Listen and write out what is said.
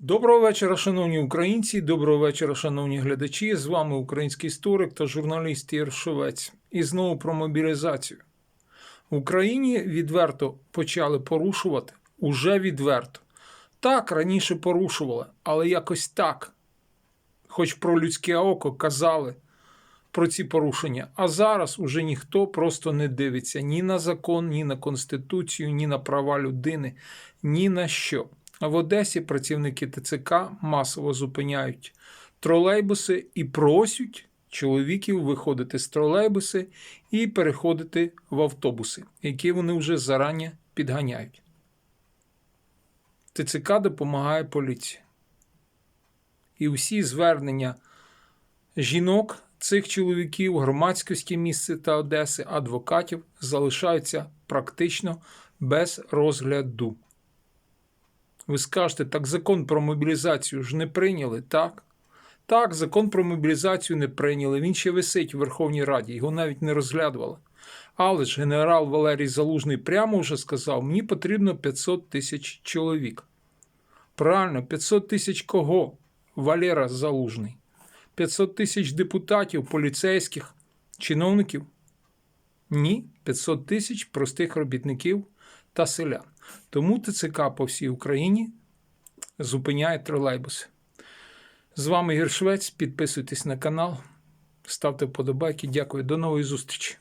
Доброго вечора, шановні українці, доброго вечора, шановні глядачі. З вами український історик та журналіст Ігор Шовець. І знову про мобілізацію. В Україні відверто почали порушувати уже відверто. Так, раніше порушували, але якось так. Хоч про людське око казали про ці порушення. А зараз уже ніхто просто не дивиться ні на закон, ні на конституцію, ні на права людини, ні на що. В Одесі працівники ТЦК масово зупиняють тролейбуси і просять чоловіків виходити з тролейбуси і переходити в автобуси, які вони вже зарані підганяють. ТЦК допомагає поліції. І всі звернення жінок, цих чоловіків, громадськості місця та Одеси, адвокатів залишаються практично без розгляду. Ви скажете, так закон про мобілізацію ж не прийняли, так? Так, закон про мобілізацію не прийняли. Він ще висить у Верховній Раді, його навіть не розглядували. Але ж генерал Валерій Залужний прямо вже сказав: мені потрібно 500 тисяч чоловік. Правильно, 500 тисяч кого? Валера Залужний. 500 тисяч депутатів, поліцейських, чиновників? Ні, 500 тисяч простих робітників та селян. Тому ТЦК по всій Україні зупиняє тролейбуси. З вами Ігор Швець. Підписуйтесь на канал, ставте вподобайки. Дякую. До нової зустрічі.